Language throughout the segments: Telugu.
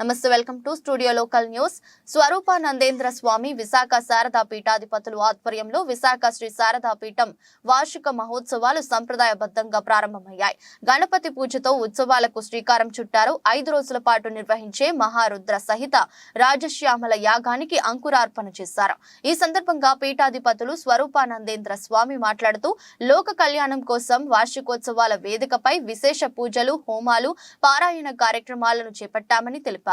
నమస్తే welcome to studio local news. Swaroopanandendra Swami Visakha Sharada పీఠాధిపతులు ఆధ్వర్యంలో విశాఖ శ్రీ శారదా పీఠం వార్షిక మహోత్సవాలు సంప్రదాయబద్ధంగా ప్రారంభమయ్యాయి. గణపతి పూజతో ఉత్సవాలకు శ్రీకారం చుట్టారు. ఐదు రోజుల పాటు నిర్వహించే మహారుద్ర సహిత రాజశ్యామల యాగానికి అంకురార్పణ చేశారు. ఈ సందర్భంగా పీఠాధిపతులు స్వరూపానందేంద్ర స్వామి మాట్లాడుతూ లోక కళ్యాణం కోసం వార్షికోత్సవాల వేదికపై విశేష పూజలు హోమాలు పారాయణ కార్యక్రమాలను చేపట్టామని తెలిపారు.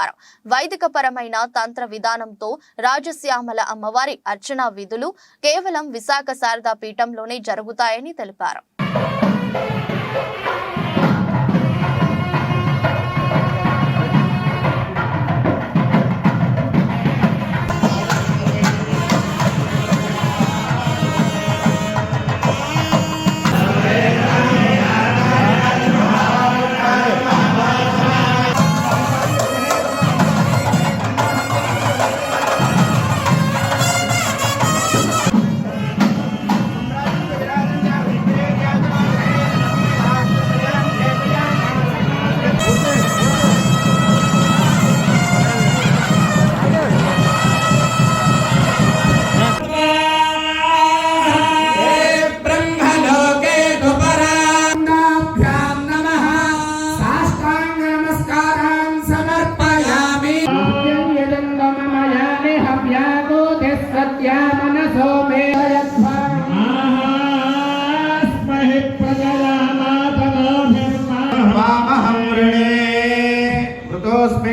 వైదిక పరమైన తంత్ర విధానంతో రాజశ్యామల అమ్మవారి అర్చనా విధులు కేవలం విశాఖ శారదా పీఠంలోనే జరుగుతాయని తెలిపారు. तत्या मनसो मे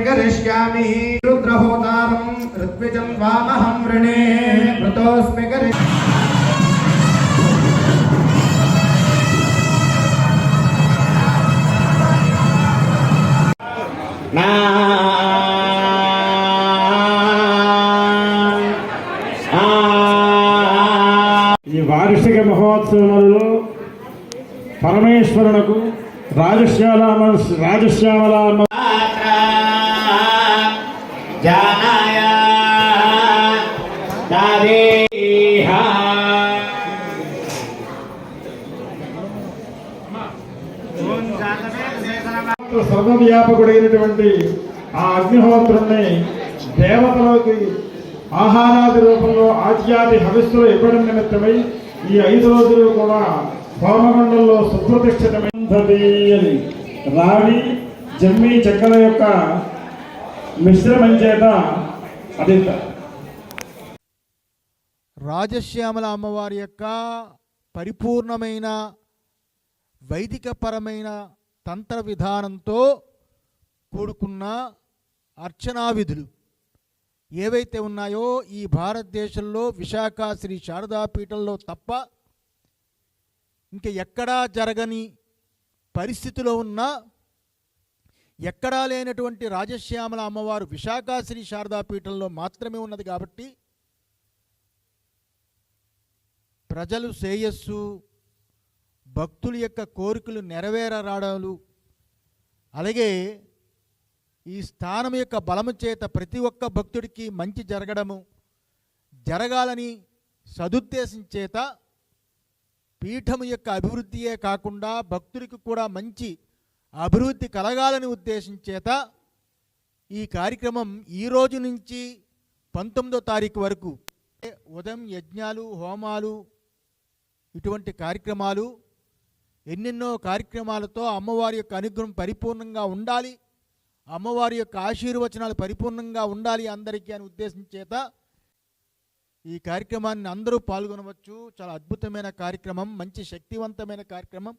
करिष्यामि। रुद्रहोतारं ऋत्विजं वामहं वृणे ऋतोऽस्मि करिष्यामि ఈ వార్షిక మహోత్సవాలలో పరమేశ్వరునకు రాజశ్యాల రాజశ్యామల సర్వవ్యాపకుడైనటువంటి ఆ అగ్నిహోత్రుణ్ణి దేవతలోకి ఆహారాది రూపంలో ఆజ్యాది హవిస్సులు ఇవ్వడం నిమిత్తమై ఈ ఐదు రోజులు కూడా హోమగుండంలో సుప్రతిష్ఠితమైనది రావి జమ్మి చెక్కల యొక్క మిశ్రమం చేత అది రాజశ్యామల అమ్మవారి యొక్క పరిపూర్ణమైన వైదికపరమైన తంత్ర విధానంతో కూడుకున్న అర్చనా విధులు ఏవైతే ఉన్నాయో ఈ భారతదేశంలో విశాఖ శ్రీ శారదాపీఠంలో తప్ప ఇంక ఎక్కడా జరగని పరిస్థితిలో ఉన్న ఎక్కడా లేనటువంటి రాజశ్యామల అమ్మవారు విశాఖ శ్రీ శారదాపీఠంలో మాత్రమే ఉన్నది కాబట్టి ప్రజలు శ్రేయస్సు భక్తుల యొక్క కోరికలు నెరవేరరాడాలు. అలాగే ఈ స్థానం యొక్క బలము చేత ప్రతి ఒక్క భక్తుడికి మంచి జరగడము జరగాలని సదుద్దేశం చేత పీఠము యొక్క అభివృద్ధియే కాకుండా భక్తుడికి కూడా మంచి అభివృద్ధి కలగాలని ఉద్దేశం చేత ఈ కార్యక్రమం ఈ రోజు నుంచి పంతొమ్మిదో తారీఖు వరకు ఉదయం యజ్ఞాలు హోమాలు ఇటువంటి కార్యక్రమాలు ఎన్నెన్నో కార్యక్రమాలతో అమ్మవారి యొక్క అనుగ్రహం పరిపూర్ణంగా ఉండాలి. అమ్మవారి యొక్క ఆశీర్వచనాలు పరిపూర్ణంగా ఉండాలి అందరికీ అని ఉద్దేశం చేత ఈ కార్యక్రమాన్ని అందరూ పాల్గొనవచ్చు. చాలా అద్భుతమైన కార్యక్రమం మంచి శక్తివంతమైన కార్యక్రమం.